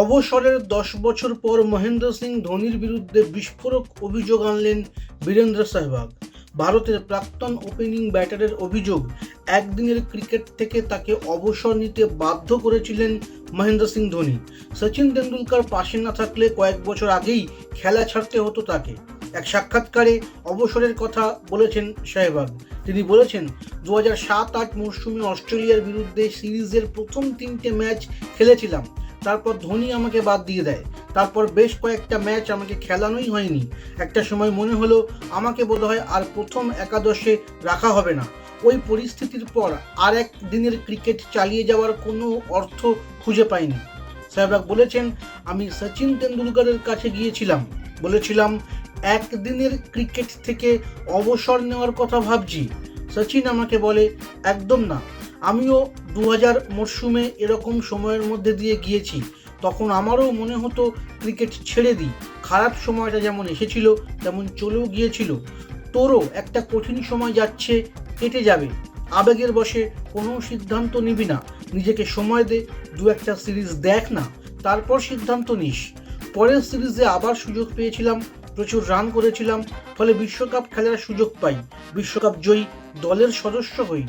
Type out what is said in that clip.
অবসরের দশ বছর পর মহেন্দ্র সিং ধোনির বিরুদ্ধে বিস্ফোরক অভিযোগ আনলেন বীরেন্দ্র সেহবাগ ভারতের প্রাক্তন ওপেনিং ব্যাটারের অভিযোগ, একদিনের ক্রিকেট থেকে তাকে অবসর নিতে বাধ্য করেছিলেন মহেন্দ্র সিং ধোনি। সচিন তেন্ডুলকার পাশে না থাকলে কয়েক বছর আগেই খেলা ছাড়তে হতো তাকে। এক সাক্ষাৎকারে অবসরের কথা বলেছেন সেহবাগ তিনি বলেছেন দু হাজার সাত আট মরশুমে অস্ট্রেলিয়ার বিরুদ্ধে সিরিজের প্রথম তিনটে ম্যাচ খেলেছিলাম। তারপর ধোনি আমাকে বাদ দিয়ে দেয়। তারপর বেশ কয়েকটা ম্যাচ আমাকে খেলানোই হয়নি। একটা সময় মনে হলো আমাকে বোধহয় আর প্রথম একাদশে রাখা হবে না। ওই পরিস্থিতির পর আর এক দিনের ক্রিকেট চালিয়ে যাওয়ার কোনো অর্থ খুঁজে পাইনি। সাহেবরাগ বলেছেন, আমি সচিন তেন্ডুলকারের কাছে গিয়েছিলাম। বলেছিলাম, একদিনের ক্রিকেট থেকে অবসর নেওয়ার কথা ভাবছি। সচিন আমাকে বলে, একদম না। আমিও দু হাজার মরশুমে এরকম সময়ের মধ্যে দিয়ে গিয়েছি, তখন আমারও মনে হতো ক্রিকেট ছেড়ে দিই। খারাপ সময়টা যেমন এসেছিল, তেমন চলেও গিয়েছিল। তোরও একটা কঠিন সময় যাচ্ছে, কেটে যাবে। আবেগের বসে কোনো সিদ্ধান্ত নিবি না। নিজেকে সময় দে, দু একটা সিরিজ দেখ না, তারপর সিদ্ধান্ত নিস। পরের সিরিজে আবার সুযোগ পেয়েছিলাম, প্রচুর রান করেছিলাম, ফলে বিশ্বকাপ খেলার সুযোগ পাই। বিশ্বকাপ জয়ী দলের সদস্য হই।